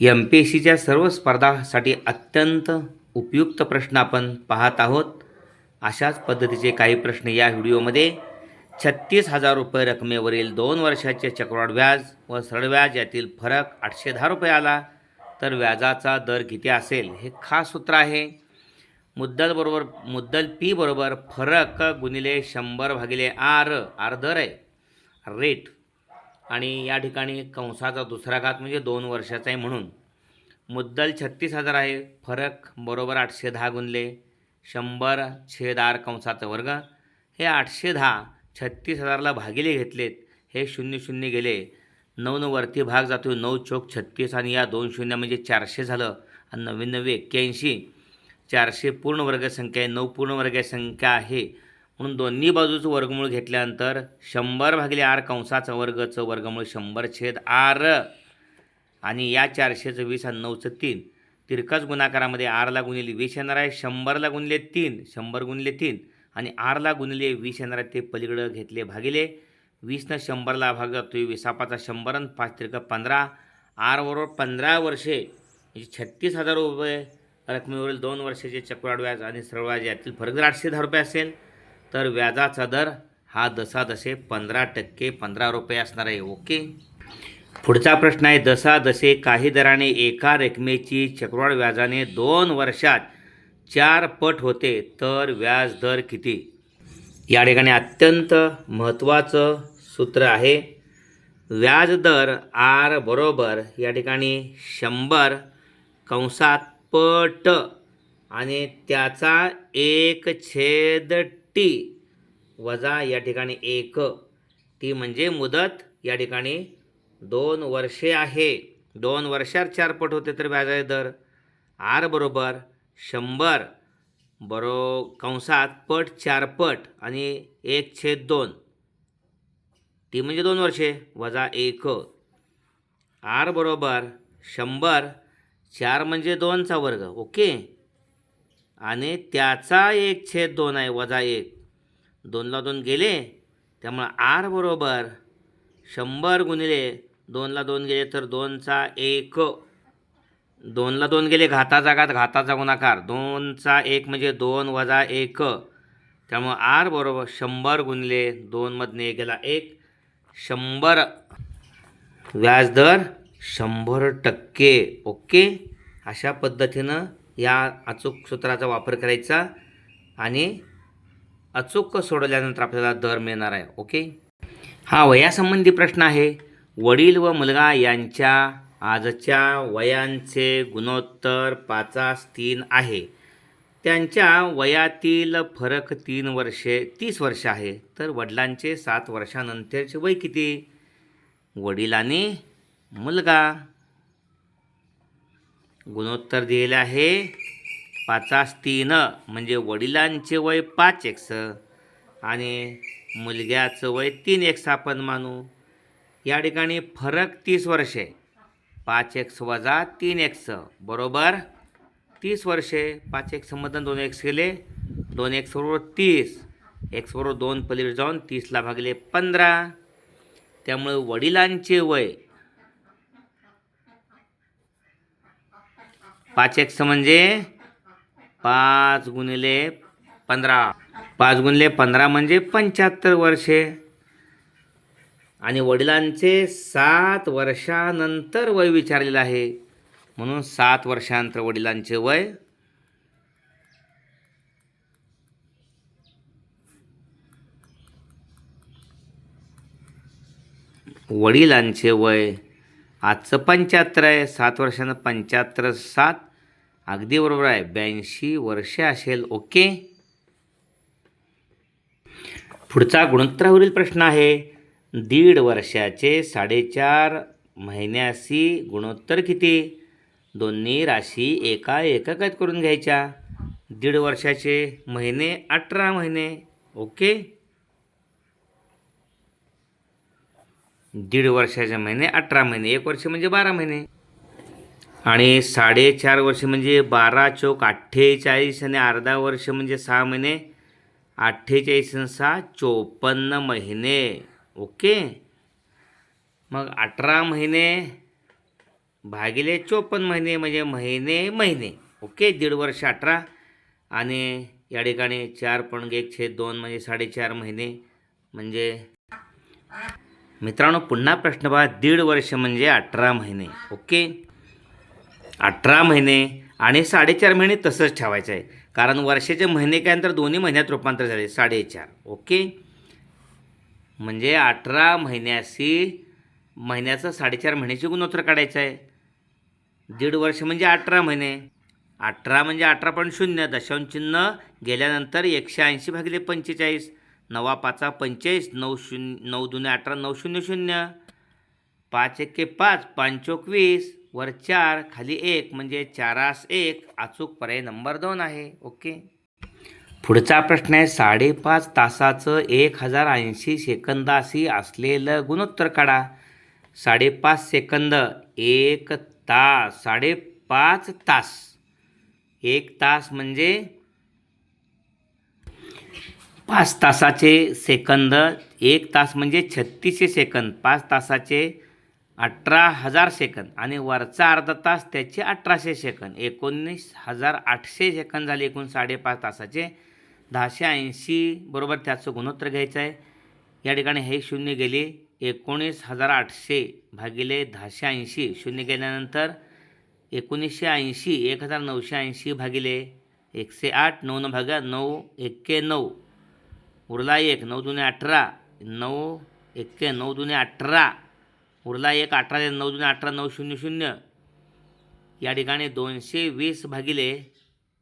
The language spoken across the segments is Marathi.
एम पी एस सीच्या सर्व स्पर्धासाठी अत्यंत उपयुक्त प्रश्न आपण पाहत आहोत. अशाच पद्धतीचे काही प्रश्न या व्हिडिओमध्ये. छत्तीस हजार रुपये रकमेवरील दोन वर्षाचे चक्रवाढ व्याज व सरळ व्याज यातील फरक आठशे दहा रुपये आला. तर व्याजाचा दर किती असेल हे खास सूत्र आहे. मुद्दल बरोबर मुद्दल पी बरोबर फरक गुणिले शंभर भागिले आर आर दर आहे. रेट आणि या ठिकाणी कंसाचा दुसरा घात म्हणजे दोन वर्षाचा आहे म्हणून. मुद्दल छत्तीस हजार आहे. फरक बरोबर आठशे दहा गुणले. शंभर छेद आर कंसाचा वर्ग. हे आठशे दहा छत्तीस हजारला भागिले घेतलेत. हे शून्य शून्य गेले. नऊ वरती भाग जातो नऊ चोक छत्तीस आणि या दोन शून्य म्हणजे चारशे झालं. आणि नव्वीन एक्क्याऐंशी. चारशे पूर्ण वर्गसंख्या आहे. नऊ पूर्ण वर्ग संख्या आहे. म्हणून दोन्ही बाजूचं वर्गमूळ घेतल्यानंतर शंभर भागिले आर कंसाचं वर्गचं वर्गमूळ शंभर छेद आर. आणि या चारशेचं वीस आणि नऊचं तीन. तिरकस गुणाकारामध्ये आरला गुणिले वीस येणार आहे शंभरला गुणिले तीन शंभर गुणिले तीन. आणि आरला गुणिले वीस येणार आहे ते पलीकडं घेतले भागिले. वीसनं शंभरला भाग जातो विसापाचा शंभर आणि पाच तिरका पंधरा. आरबरोबर पंधरा वर्षे म्हणजे छत्तीस हजार रुपये. रकमेवरील दोन वर्षाचे चक्रवाढ व्याज आणि सरळ व्याज यातील फरक जर आठशे दहा रुपये असेल तर व्याजाचा दर हा दसादसे पंधरा टक्के पंधरा रुपये असणार आहे ओके? पुढचा प्रश्न आहे दसादसे काही दराने एका रकमेची चक्रवाढ व्याजाने दोन वर्षात चार पट होते तर व्याज दर किती? या ठिकाणी अत्यंत महत्त्वाचं सूत्र आहे. व्याज दर आर बरोबर या ठिकाणी शंभर कंसात पट आणि त्याचा एक छेद टी वजा या ठिकाणी एक. ती म्हणजे मुदत या ठिकाणी दोन वर्षे आहे. दोन वर्षात चार पट होते तर व्याजाचे दर. आर बरोबर शंभर. बरो कंसात पट चार पट आणि एक छेद दोन. ती म्हणजे दोन वर्षे वजा एक. आर बरोबर शंभर. चार म्हणजे दोनचा वर्ग. ओके? आणि त्याचा एक छेद दोन आहे वजा एक. दोनला दोन गेले त्यामुळं आर बरोबर शंभर गुणिले दोनला दोन गेले तर दोनचा एक. दोनला दोन गेले घाताचा घात घाताचा गुणाकार दोनचा एक म्हणजे दोन वजा एक. त्यामुळं आर बरोबर शंभर गुणिले दोनमधने एक गेला एक. शंभर. व्याजदर शंभर टक्के. ओके? अशा पद्धतीनं या अचूक सूत्राचा वापर करायचा आणि अचूक सोडवल्यानंतर आपल्याला दर मिळणार आहे ओके? हा वयासंबंधी प्रश्न आहे. वडील व मुलगा यांच्या आजच्या वयांचे गुणोत्तर पाचास तीन आहे. त्यांच्या वयातील फरक तीन वर्षे तीस वर्ष आहे. तर वडिलांचे सात वर्षानंतरचे वय किती? वडिलांनी मुलगा. गुणोत्तर दिलेले आहे. पाचास तीन म्हणजे वडिलांचे वय पाच एक्स आणि मुलग्याचं वय तीन एक्स आपण मानू. या ठिकाणी फरक तीस वर्षे पाच एक्स वजा तीन एक्स बरोबर? तीस वर्षे पाच एक्समधून दोन एक्स गेले दोन एक्स बरोबर तीस. एक्स बरोबर दोन पलीकडे जाऊन तीसला भागले पंधरा. त्यामुळे वडिलांचे वय पाच एक्स म्हणजे पाच गुणिले पंधरा. पाच गुणिले पंधरा म्हणजे पंच्याहत्तर वर्षे. आणि वडिलांचे सात वर्षानंतर वय विचारलेलं आहे. म्हणून सात वर्षानंतर वडिलांचे वय वडिलांचे वय आजचं पंच्याहत्तर आहे. सात वर्षानं पंच्याहत्तर सात अगदी बरोबर आहे. ब्याऐंशी वर्षे असेल ओके? पुढचा गुणोत्तरावरील प्रश्न आहे. दीड वर्षाचे साडेचार महिन्याशी गुणोत्तर किती? दोन्ही राशी एका एककात करून घ्यायच्या. दीड वर्षाचे महिने अठरा महिने ओके? दीड वर्षाचे महिने अठरा महिने एक वर्ष म्हणजे बारा महिने. आणि साडेचार वर्ष म्हणजे बारा चौक अठ्ठेचाळीस आणि अर्धा वर्ष म्हणजे सहा महिने अठ्ठेचाळीस आणि सहा चोपन्न महिने. ओके? मग अठरा महिने भागिले चोपन्न महिने म्हणजे महिने महिने. ओके? दीड वर्ष अठरा. आणि या ठिकाणी चार पॉईंट एक छेद दोन म्हणजे साडेचार महिने म्हणजे मित्रांनो पुन्हा प्रश्न पहा. दीड वर्ष म्हणजे अठरा महिने. ओके? अठरा महिने आणि साडेचार महिने तसंच ठेवायचं आहे. कारण वर्षाचे महिने काय नंतर दोन्ही महिन्यात रूपांतर झाले. साडेचार. ओके? म्हणजे अठरा महिन्याशी महिन्याचं साडेचार महिन्याची गुणोत्तर काढायचं आहे. दीड वर्ष म्हणजे अठरा महिने. अठरा म्हणजे अठरा पॉईंट शून्य. दशांश चिन्ह गेल्यानंतर एकशे ऐंशी भागिले पंचेचाळीस. नवा पाचा पंचेचाळीस. नऊ शून्य नऊ दुने अठरा नऊ शून्य शून्य. पाच एके पाच पाच वीस वर चार खाली एक म्हणजे चारास एक अचूक पर्याय नंबर दोन आहे. ओके? पुढचा प्रश्न आहे साडेपाच तासाचं एक हजार ऐंशी सेकंदाशी असलेलं गुणोत्तर काढा. साडेपाच सेकंद एक तास साडेपाच तास. एक तास म्हणजे पाच तासाचे सेकंद एक तास म्हणजे छत्तीसशे सेकंद. पाच तासाचे अठरा हजार सेकंद आणि वरचा अर्धा तास त्याचे अठराशे सेकंद. एकोणीस हजार आठशे सेकंद झाले एकूण साडेपाच तासाचे. दहाशे ऐंशी बरोबर त्याचं गुणोत्तर घ्यायचं आहे. या ठिकाणी हे शून्य गेले. एकोणीस हजार आठशे भागिले दहाशे ऐंशी शून्य गेल्यानंतर एकोणीसशे ऐंशी एक हजार नऊशे ऐंशी भागिले एकशे आठ नऊ न भागा नऊ एक्के नऊ. उरला एक नऊ दुने अठरा नऊ एक्के नऊ दुने अठरा. उरला एक अठरा ते नऊ दोन अठरा नऊ शून्य शून्य. या ठिकाणी दोनशे वीस भागिले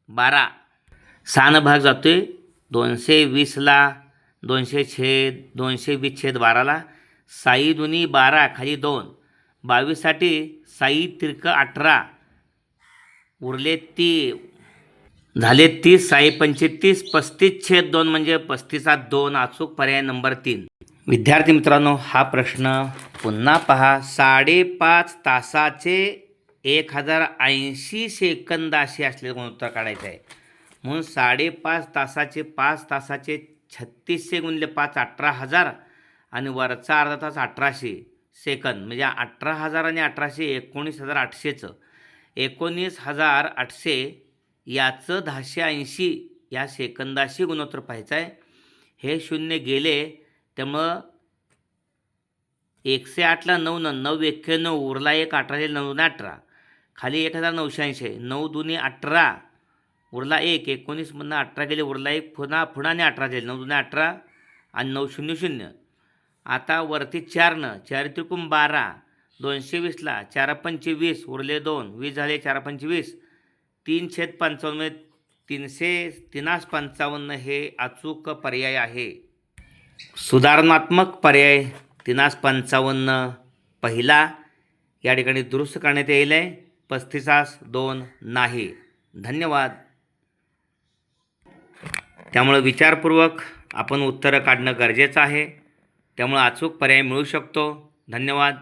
बारा. सहानं भाग आहे दोनशे वीसला दोनशे छेद दोनशे वीस छेद बाराला साई दुनी बारा खाली दोन. बावीससाठी साई तिरक अठरा. उरले ती झाले तीस साई पंचेतीस पस्तीस छेद दोन म्हणजे पस्तीसात दोन. अचूक पर्याय नंबर तीन. विद्यार्थी मित्रांनो हा प्रश्न पुन्हा पहा. साडेपाच तासाचे एक हजार ऐंशी सेकंदाशी असलेलं गुणोत्तर काढायचं आहे. म्हणून साडेपाच तासाचे पाच तासाचे छत्तीसशे गुणले पाच अठरा हजार आणि वरचा अर्धा तास अठराशे सेकंद. म्हणजे अठरा हजार आणि अठराशे एकोणीस हजार आठशेचं. एकोणीस हजार आठशे याचं दहाशे ऐंशी या सेकंदाशी गुणोत्तर पाहायचं आहे. हे शून्य गेले त्यामुळं एकशे आठला नऊ न नऊ एक्क्याण्णव उरला एक अठरा हे नऊ अठरा. खाली एक हजार नऊशे ऐंशी नऊ दोन्ही अठरा उरला एक एकोणीसमधनं अठरा गेले उरला एक पुन्हा पुन्हा अठरा झाले नऊ दोन अठरा आणि नऊ शून्य शून्य. आता वरती चारनं चार त्रिकोण बारा दोनशे वीसला चार पंचवीस उरले दोन वीस झाले चार पंचवीस. तीन छेद पंचावन्न तीनशे तीनास पंचावन्न हे अचूक पर्याय आहे. सुधारणात्मक पर्याय तीनास पंचावन्न पहिला या ठिकाणी दुरुस्त करण्यात येईल आहे. पस्तीसास दोन नाही. धन्यवाद. त्यामुळं विचारपूर्वक आपण उत्तरं काढणं गरजेचं आहे. त्यामुळं अचूक पर्याय मिळू शकतो. धन्यवाद.